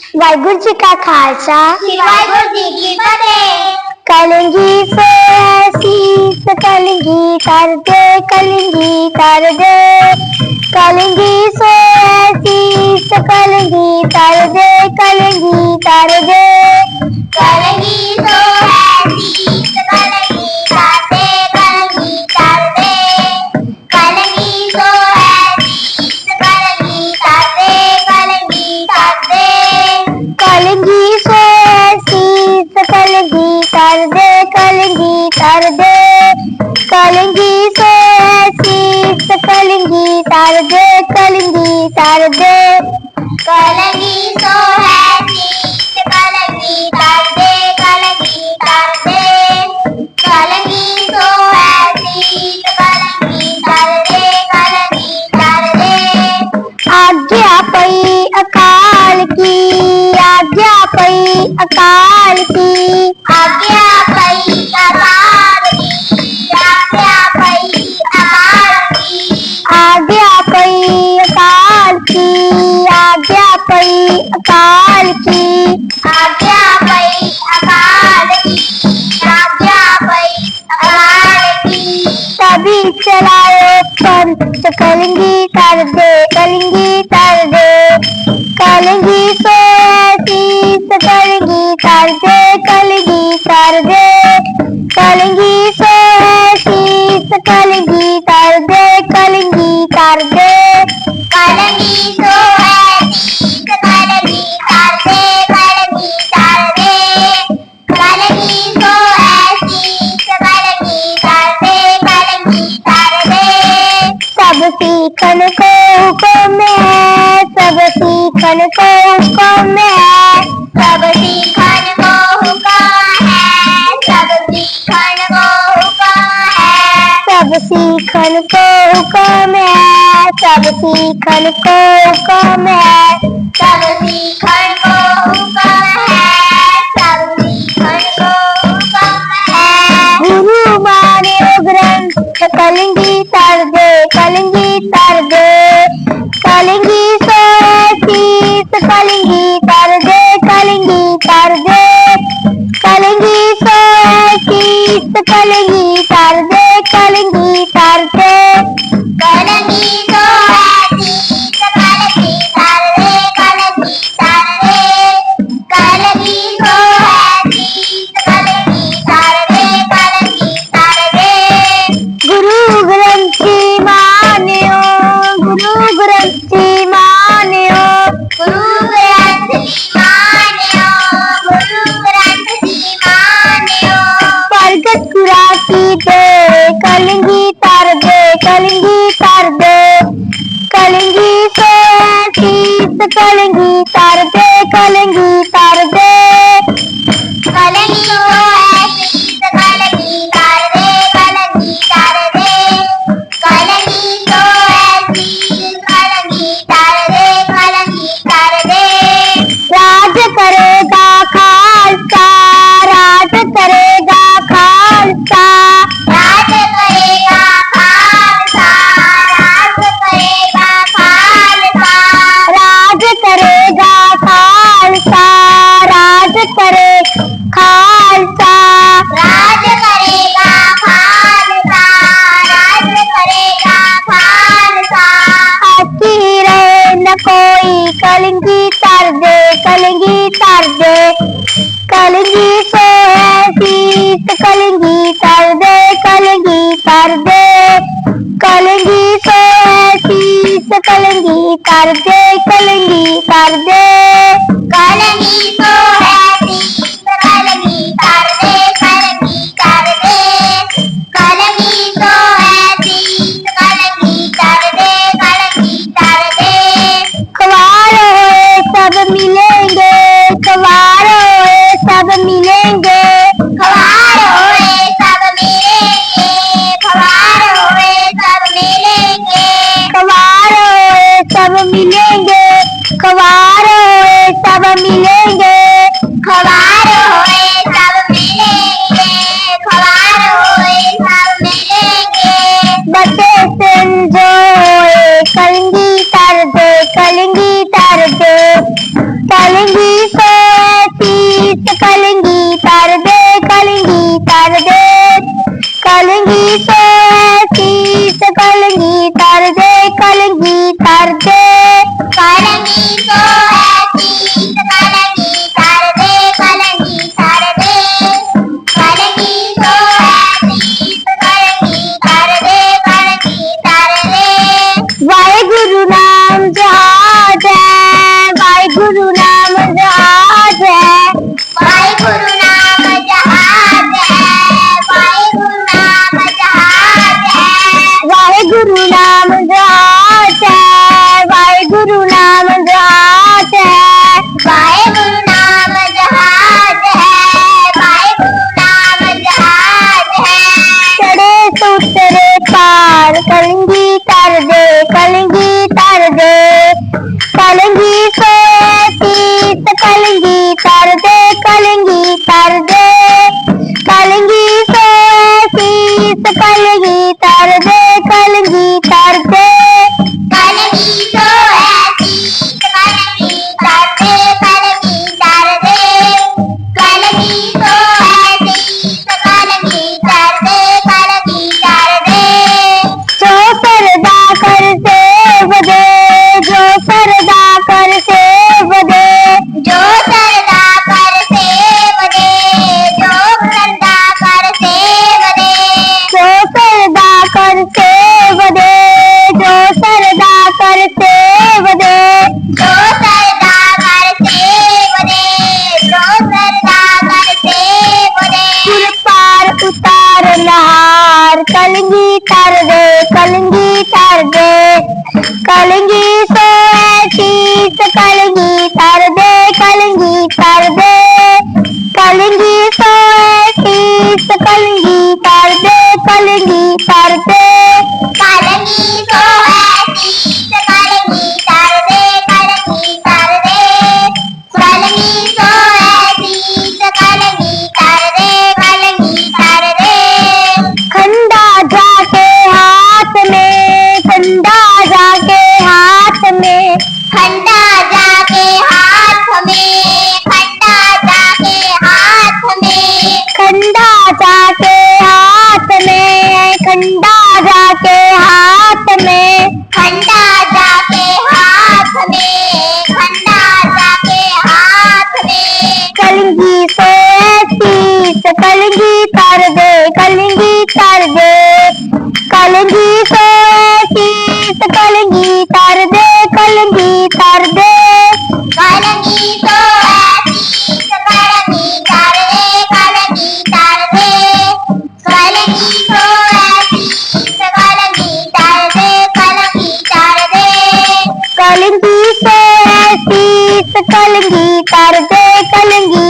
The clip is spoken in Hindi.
वाहगुरु जी का खालसा। वाहगुरु जी की फतेह। कलंगी से ऐसी तो कलंगी कर दे कलंगी कर दे। कलंगी से ऐसी तो कलंगी कर दे कलंगी कर दे। कलंगी तो तो तार दे कलंगी से ऐसी कलंगी तार दे कलंगी तार दे। अकाल की आज्ञा पई, अकाल की आज्ञा पई, अकाल की। तो कलंगी कर दे, कलंगी कर दे। कलंगी तो ऐसी तो कलंगी कर दे, कलंगी कर दे। कलंगी तो सीखन को हुकुम सब सीखन को हुकुम सब सीखन को सब सीखन को हुकुम सब सीखन को हुकुम सब सीखन को हुकुम सब सीखन कलंगी कर दे कलंगी कर दे कलंगी तो ऐसी कलंगी कर दे कलंगी कर दे முகப்பட்டு சென்றோயே கலங்கி தருது கலங்கி தருது. கலங்கி சோத்தீத்து கலங்கி தருது கலங்கி தருது. கலங்கி சோத்தீத்து கலங்கி தருது கலங்கி தருது. भी सोए कर दे, कलंगी कर दे। कलंगी सोए तीत तो कलंगी कर दे, कलंगी कर दे சொன்னார். கலுங்கி தருது கலுங்கி தருது. கலுங்கி சோழ கலுங்கி தருது கலுங்கி தருது. கலுங்கி சோழ கலுங்கி தருது கலுங்கி தருது. kalangi tarde kalangi soati kalangi tarde kalangi tarde kalangi soati kalangi tarde kalangi tarde kalangi soati kalangi tarde kalangi